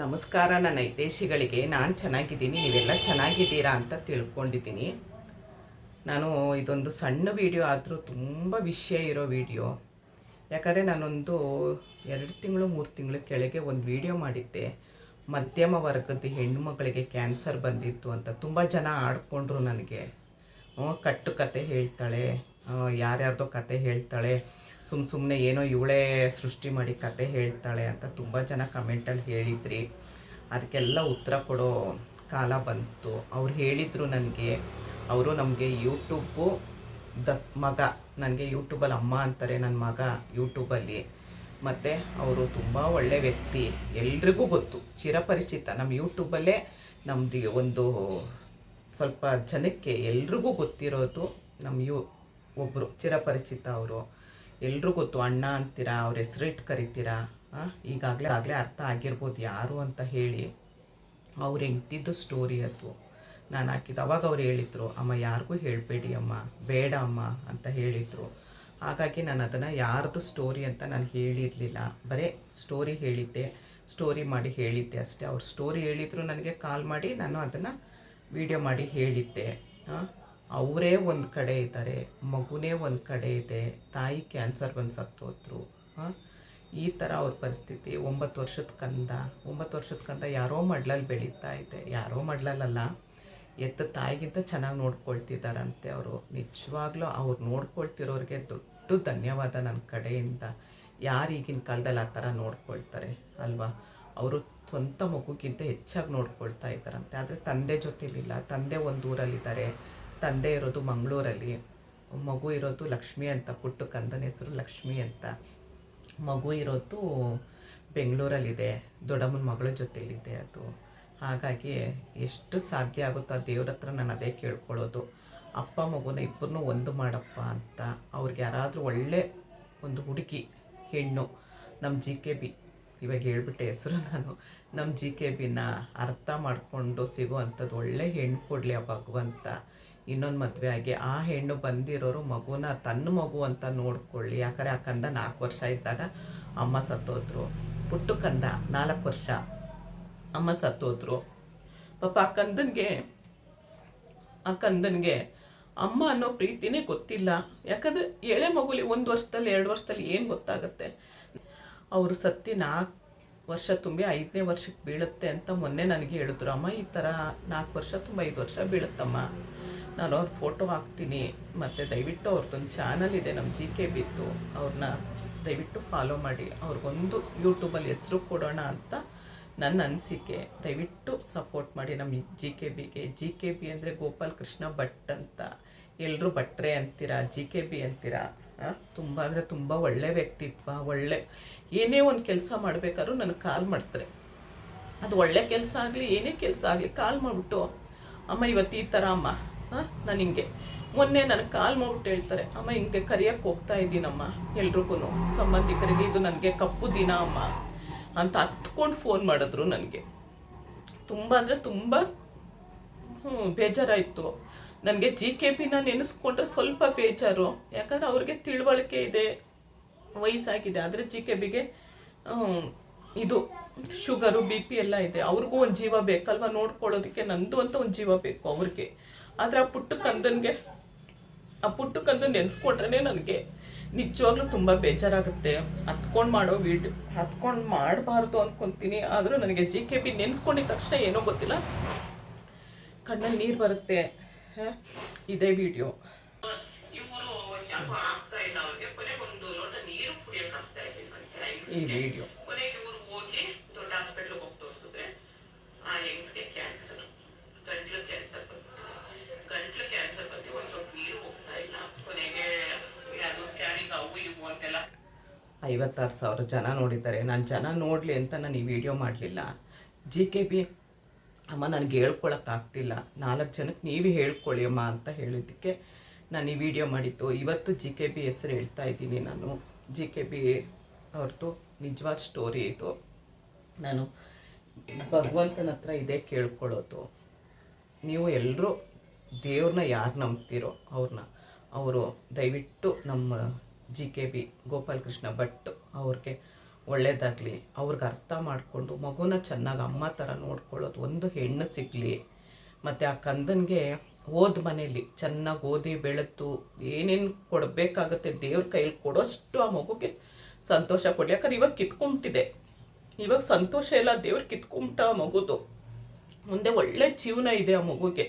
ನಮಸ್ಕಾರ, ನನ್ನ ಹಿತೇಶಿಗಳಿಗೆ ನಾನು ಚೆನ್ನಾಗಿದ್ದೀನಿ, ನೀವೆಲ್ಲ ಚೆನ್ನಾಗಿದ್ದೀರಾ ಅಂತ ತಿಳ್ಕೊಂಡಿದ್ದೀನಿ. ನಾನು ಇದೊಂದು ಸಣ್ಣ ವಿಡಿಯೋ ಆದರೂ ತುಂಬ ವಿಷಯ ಇರೋ ವಿಡಿಯೋ. ಯಾಕಂದರೆ ನಾನೊಂದು ಎರಡು ತಿಂಗಳು, ಮೂರು ತಿಂಗಳು ಕೆಳಗೆ ಒಂದು ವಿಡಿಯೋ ಮಾಡಿದ್ದೆ. ಮಧ್ಯಮ ವರ್ಗದ ಹೆಣ್ಣುಮಗಳಿಗೆ ಕ್ಯಾನ್ಸರ್ ಬಂದಿತ್ತು ಅಂತ. ತುಂಬ ಜನ ಆಡ್ಕೊಂಡ್ರು ನನಗೆ. ಕಟ್ಟು ಕತೆ ಹೇಳ್ತಾಳೆ. ಯಾರ್ಯಾರ್ದೋ ಕತೆ ಹೇಳ್ತಾಳೆ. ಸುಮ್ಮ ಸುಮ್ಮನೆ ಏನೋ ಇವಳೇ ಸೃಷ್ಟಿ ಮಾಡಿ ಕತೆ ಹೇಳ್ತಾಳೆ ಅಂತ ತುಂಬ ಜನ ಕಮೆಂಟಲ್ಲಿ ಹೇಳಿದ್ರಿ. ಅದಕ್ಕೆಲ್ಲ ಉತ್ತರ ಕೊಡೋ ಕಾಲ ಬಂತು. ಅವ್ರು ಹೇಳಿದರು ನನಗೆ, ಅವರು ನಮಗೆ ಯೂಟ್ಯೂಬು ದ ಮಗ, ನನಗೆ ಯೂಟ್ಯೂಬಲ್ಲಿ ಅಮ್ಮ ಅಂತಾರೆ ನನ್ನ ಮಗ ಯೂಟ್ಯೂಬಲ್ಲಿ ಮತ್ತು ಅವರು ತುಂಬ ಒಳ್ಳೆ ವ್ಯಕ್ತಿ, ಎಲ್ರಿಗೂ ಗೊತ್ತು, ಚಿರಪರಿಚಿತ. ನಮ್ಮ ಯೂಟ್ಯೂಬಲ್ಲೇ ನಮ್ಮದು ಒಂದು ಸ್ವಲ್ಪ ಜನಕ್ಕೆ ಎಲ್ರಿಗೂ ಗೊತ್ತಿರೋದು ನಮ್ಮ ಯು ಒಬ್ಬರು ಚಿರಪರಿಚಿತ ಅವರು. ಎಲ್ರಿಗೂ ಗೊತ್ತು, ಅಣ್ಣ ಅಂತೀರಾ, ಅವ್ರ ಹೆಸರಿಟ್ಟು ಕರಿತೀರಾ? ಈಗಾಗಲೇ ಆಗಲೇ ಅರ್ಥ ಆಗಿರ್ಬೋದು, ಯಾರು ಅಂತ ಹೇಳಿ. ಅವ್ರು ಹೆಂಡ್ತಿದ್ದು ಸ್ಟೋರಿ ಅದು. ನಾನು ಹಾಕಿದ್ದು ಅವಾಗ ಅವ್ರು ಹೇಳಿದರು, ಅಮ್ಮ, ಯಾರಿಗೂ ಹೇಳಬೇಡಿ ಅಮ್ಮ, ಬೇಡ ಅಮ್ಮ, ಅಂತ ಹೇಳಿದರು. ಹಾಗಾಗಿ ನಾನು ಅದನ್ನು ಯಾರ್ದು ಸ್ಟೋರಿ ಅಂತ ನಾನು ಹೇಳಿರಲಿಲ್ಲ. ಬರೀ ಸ್ಟೋರಿ ಹೇಳಿದ್ದೆ ಸ್ಟೋರಿ ಮಾಡಿ ಹೇಳಿದ್ದೆ ಅಷ್ಟೇ. ಅವ್ರು ಸ್ಟೋರಿ ಹೇಳಿದ್ರು, ನನಗೆ ಕಾಲ್ ಮಾಡಿ ನಾನು ಅದನ್ನು ವಿಡಿಯೋ ಮಾಡಿ ಹೇಳಿದ್ದೆ. ಅವರೇ ಒಂದು ಕಡೆ ಇದ್ದಾರೆ, ಮಗುನೇ ಒಂದು ಕಡೆ ಇದೆ, ತಾಯಿ ಕ್ಯಾನ್ಸರ್ ಬಂದು ಸತ್ತೋದ್ರು. ಈ ಥರ ಅವ್ರ ಪರಿಸ್ಥಿತಿ. ಒಂಬತ್ತು ವರ್ಷದ ಕಂದ, ಒಂಬತ್ತು ವರ್ಷದ ಕಂದ ಯಾರೋ ಮಡ್ಲಲ್ಲಿ ಬೆಳೀತಾ ಇದೆ. ಯಾರೋ ಮಡ್ಲಲ್ಲ ಎತ್ತ ತಾಯಿಗಿಂತ ಚೆನ್ನಾಗಿ ನೋಡ್ಕೊಳ್ತಿದ್ದಾರಂತೆ ಅವರು. ನಿಜವಾಗ್ಲೂ ಅವ್ರು ನೋಡ್ಕೊಳ್ತಿರೋರಿಗೆ ದೊಡ್ಡ ಧನ್ಯವಾದ ನನ್ನ ಕಡೆಯಿಂದ. ಯಾರು ಈಗಿನ ಕಾಲದಲ್ಲಿ ಆ ಥರ ನೋಡ್ಕೊಳ್ತಾರೆ, ಅಲ್ವಾ? ಅವರು ಸ್ವಂತ ಮಗುಗಿಂತ ಹೆಚ್ಚಾಗಿ ನೋಡ್ಕೊಳ್ತಾ ಇದ್ದಾರಂತೆ. ಆದರೆ ತಂದೆ ಜೊತೆಲಿಲ್ಲ. ತಂದೆ ಒಂದು ಊರಲ್ಲಿದ್ದಾರೆ. ತಂದೆ ಇರೋದು ಮಂಗಳೂರಲ್ಲಿ, ಮಗು ಇರೋದು ಲಕ್ಷ್ಮಿ ಅಂತ, ಪುಟ್ಟು ಕಂದನ ಹೆಸರು ಲಕ್ಷ್ಮಿ ಅಂತ. ಮಗು ಇರೋದು ಬೆಂಗಳೂರಲ್ಲಿದೆ, ದೊಡ್ಡಮ್ಮನ ಮಗಳ ಜೊತೆಯಲ್ಲಿದೆ ಅದು. ಹಾಗಾಗಿ ಎಷ್ಟು ಸಾಧ್ಯ ಆಗುತ್ತೋ ಆ ದೇವ್ರ ಹತ್ರ ನಾನು ಅದೇ ಕೇಳ್ಕೊಳ್ಳೋದು. ಅಪ್ಪ ಮಗುನ ಇಬ್ಬರನ್ನೂ ಒಂದು ಮಾಡಪ್ಪ ಅಂತ. ಅವ್ರಿಗೆ ಯಾರಾದರೂ ಒಳ್ಳೆ ಒಂದು ಹುಡುಗಿ, ಹೆಣ್ಣು, ನಮ್ಮ ಜಿ ಕೆ ಬಿ, ಇವಾಗ ಹೇಳ್ಬಿಟ್ಟೆ ಹೆಸರು ನಾನು, ನಮ್ಮ ಜಿ ಕೆ ಬಿನ ಅರ್ಥ ಮಾಡಿಕೊಂಡು ಸಿಗೋ ಅಂಥದ್ದು ಒಳ್ಳೆ ಹೆಣ್ಣು ಕೊಡಲಿ ಆ ಭಗವಂತ. ಇನ್ನೊಂದು ಮದುವೆ ಆಗಿ ಆ ಹೆಣ್ಣು ಬಂದಿರೋರು ಮಗುನ ತನ್ನ ಮಗು ಅಂತ ನೋಡ್ಕೊಳ್ಳಿ. ಯಾಕಂದರೆ ಆ ಕಂದ ನಾಲ್ಕು ವರ್ಷ ಇದ್ದಾಗ ಅಮ್ಮ ಸತ್ತೋದ್ರು. ಪುಟ್ಟು ಕಂದ ನಾಲ್ಕು ವರ್ಷ ಅಮ್ಮ ಸತ್ತೋದ್ರು. ಪಾಪ ಆ ಕಂದನಿಗೆ ಆ ಕಂದನಿಗೆ ಅಮ್ಮ ಅನ್ನೋ ಪ್ರೀತಿನೇ ಗೊತ್ತಿಲ್ಲ. ಯಾಕಂದರೆ ಎಳೆ ಮಗುಲಿ ಒಂದು ವರ್ಷದಲ್ಲಿ, ಎರಡು ವರ್ಷದಲ್ಲಿ ಏನು ಗೊತ್ತಾಗುತ್ತೆ? ಅವರು ಸತ್ತಿ ನಾಲ್ಕು ವರ್ಷ ತುಂಬಿ ಐದನೇ ವರ್ಷಕ್ಕೆ ಬೀಳುತ್ತೆ ಅಂತ ಮೊನ್ನೆ ನನಗೆ ಹೇಳಿದ್ರು. ಅಮ್ಮ, ಈ ಥರ ನಾಲ್ಕು ವರ್ಷ ತುಂಬ ಐದು ವರ್ಷ ಬೀಳುತ್ತಮ್ಮ. ನಾನು ಅವ್ರ ಫೋಟೋ ಹಾಕ್ತೀನಿ. ಮತ್ತು ದಯವಿಟ್ಟು ಅವ್ರದ್ದೊಂದು ಚಾನಲ್ ಇದೆ ನಮ್ಮ ಜಿ ಕೆ ಬಿತ್ತು ಅವ್ರನ್ನ ದಯವಿಟ್ಟು ಫಾಲೋ ಮಾಡಿ. ಅವ್ರಿಗೊಂದು ಯೂಟ್ಯೂಬಲ್ಲಿ ಹೆಸರು ಕೊಡೋಣ ಅಂತ ನನ್ನ ಅನಿಸಿಕೆ. ದಯವಿಟ್ಟು ಸಪೋರ್ಟ್ ಮಾಡಿ ನಮ್ಮ ಜಿ ಕೆ ಬಿಗೆ ಜಿ ಕೆ ಬಿ ಅಂದರೆ ಗೋಪಾಲ್ ಕೃಷ್ಣ ಭಟ್ ಅಂತ. ಎಲ್ಲರೂ ಭಟ್ರೆ ಅಂತೀರಾ ಜಿ ಕೆ ಬಿ ಅಂತೀರಾ? ತುಂಬ ಅಂದರೆ ತುಂಬ ಒಳ್ಳೆ ವ್ಯಕ್ತಿತ್ವ, ಒಳ್ಳೆ ಏನೇ ಒಂದು ಕೆಲಸ ಮಾಡಬೇಕಾದ್ರೂ ನನಗೆ ಕಾಲ್ ಮಾಡ್ತಾರೆ. ಅದು ಒಳ್ಳೆ ಕೆಲಸ ಆಗಲಿ, ಏನೇ ಕೆಲಸ ಆಗಲಿ ಕಾಲ್ ಮಾಡಿಬಿಟ್ಟು, ಅಮ್ಮ ಇವತ್ತು ಈ ಥರ ಅಮ್ಮ ನಾನು ಹಿಂಗೆ ಮೊನ್ನೆ ನನಗೆ ಕಾಲ್ ಮಾಡ್ಬಿಟ್ಟು ಹೇಳ್ತಾರೆ, ಅಮ್ಮ, ಹಿಂಗೆ ಕರಿಯಕ್ಕೆ ಹೋಗ್ತಾ ಇದ್ದೀನಮ್ಮ ಎಲ್ರಿಗೂ ಸಂಬಂಧಿಕರಿಗೆ ಇದು ನನಗೆ ಕಪ್ಪು ದಿನ ಅಮ್ಮ. ಅಂತ ಹತ್ಕೊಂಡು ಫೋನ್ ಮಾಡಿದ್ರು ನನಗೆ. ತುಂಬ ಅಂದರೆ ತುಂಬ ಹ್ಞೂ ಬೇಜಾರಾಯಿತು. ನನಗೆ ಜಿ ಕೆ ಪಿನ ನೆನೆಸ್ಕೊಂಡ್ರೆ ಸ್ವಲ್ಪ ಬೇಜಾರು. ಯಾಕಂದರೆ ಅವ್ರಿಗೆ ತಿಳುವಳಿಕೆ ಇದೆ, ವಯಸ್ಸಾಗಿದೆ. ಆದರೆ ಜಿ ಕೆ ಬಿಗೆ ಇದು ಶುಗರು ಬಿ ಪಿ ಎಲ್ಲ ಇದೆ. ಅವ್ರಿಗೂ ಒಂದು ಜೀವ ಬೇಕಲ್ವ? ನೋಡ್ಕೊಳ್ಳೋದಕ್ಕೆ ನಂದು ಅಂತ ಒಂದು ಜೀವ ಬೇಕು ಅವ್ರಿಗೆ. ಆದರೆ ಆ ಪುಟ್ಟ ಕಂದನಿಗೆ ಆ ಪುಟ್ಟ ಕಂದು ನೆನೆಸ್ಕೊಂಡ್ರೆ ನನಗೆ ನಿಜವಾಗ್ಲೂ ತುಂಬ ಬೇಜಾರಾಗುತ್ತೆ. ಹತ್ಕೊಂಡು ಮಾಡೋ ವಿಡಿಯೋ ಹತ್ಕೊಂಡು ಮಾಡಬಾರ್ದು ಅಂದ್ಕೊತೀನಿ ಆದರೂ ನನಗೆ ಜಿ ಕೆ ಬಿ ನೆನೆಸ್ಕೊಂಡಿದ್ದ ತಕ್ಷಣ ಏನೋ ಗೊತ್ತಿಲ್ಲ. ಕಣ್ಣಲ್ಲಿ ನೀರು ಬರುತ್ತೆ? ಇದೇ ವಿಡಿಯೋ. ಈ ಯಾಕೋ ಐವತ್ತಾರು ಸಾವಿರ ಜನ ನೋಡಿದ್ದಾರೆ. ನಾನು ಜನ ನೋಡಲಿ ಅಂತ ನಾನು ಈ ವಿಡಿಯೋ ಮಾಡಲಿಲ್ಲ. ಜಿ ಕೆ ಬಿ ಅಮ್ಮ ನನಗೆ ಹೇಳ್ಕೊಳಕ್ಕಾಗ್ತಿಲ್ಲ. ನಾಲ್ಕು ಜನಕ್ಕೆ ನೀವೇ ಹೇಳ್ಕೊಳ್ಳಿ ಅಮ್ಮ ಅಂತ ಹೇಳಿದ್ದಕ್ಕೆ ನಾನು ಈ ವಿಡಿಯೋ ಮಾಡಿದ್ದು. ಇವತ್ತು ಜಿ ಕೆ ಬಿ ಹೆಸರು ಹೇಳ್ತಾ ಇದ್ದೀನಿ ನಾನು. ಜಿ ಕೆ ಬಿ ಅವ್ರದ್ದು ನಿಜವಾದ ಸ್ಟೋರಿ ಇದು. ನಾನು ಭಗವಂತನ ಹತ್ರ ಇದೇ ಕೇಳ್ಕೊಳ್ಳೋದು. ನೀವು ಎಲ್ಲರೂ ದೇವ್ರನ್ನ ಯಾರು ನಂಬ್ತೀರೋ ಅವ್ರನ್ನ ಅವರು ದಯವಿಟ್ಟು ನಮ್ಮ G K B Gopalakrishna Bhat ಅವ್ರಿಗೆ ಒಳ್ಳೆಯದಾಗಲಿ ಅವ್ರಿಗೆ ಅರ್ಥ ಮಾಡಿಕೊಂಡು ಮಗುನ ಚೆನ್ನಾಗಿ ಅಮ್ಮ ಥರ ನೋಡ್ಕೊಳ್ಳೋದು ಒಂದು ಹೆಣ್ಣು ಸಿಗಲಿ. ಮತ್ತು ಆ ಕಂದನಿಗೆ ಓದ್ ಮನೇಲಿ ಚೆನ್ನಾಗಿ ಓದಿ ಬೆಳೆತು ಏನೇನು ಕೊಡಬೇಕಾಗತ್ತೆ ದೇವ್ರ ಕೈಯಲ್ಲಿ ಕೊಡೋಷ್ಟು ಆ ಮಗುಗೆ ಸಂತೋಷ ಕೊಡಲಿ. ಯಾಕಂದ್ರೆ ಇವಾಗ ಕಿತ್ಕೊಂಬಿಟ್ಟಿದೆ. ಇವಾಗ ಸಂತೋಷ ಇಲ್ಲ, ದೇವ್ರು ಕಿತ್ಕೊಂಬಿಟ್ಟ ಆ ಮಗುದು. ಮುಂದೆ ಒಳ್ಳೆ ಜೀವನ ಇದೆ ಆ ಮಗುಗೆ.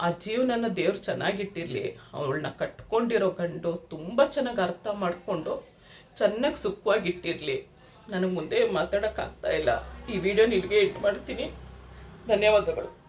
ಆ ಜೀವನನ ದೇವ್ರು ಚೆನ್ನಾಗಿಟ್ಟಿರಲಿ ಅವಳನ್ನ ಕಟ್ಕೊಂಡಿರೋ ಗಂಡು ತುಂಬ ಚೆನ್ನಾಗಿ ಅರ್ಥ ಮಾಡಿಕೊಂಡು ಚೆನ್ನಾಗಿ ಸುಖವಾಗಿಟ್ಟಿರಲಿ ನನಗೆ ಮುಂದೆ ಮಾತಾಡೋಕ್ಕಾಗ್ತಾ ಇಲ್ಲ. ಈ ವಿಡಿಯೋ ನಿಮಗೆ ಇಟ್ಟು ಮಾಡ್ತೀನಿ. ಧನ್ಯವಾದಗಳು.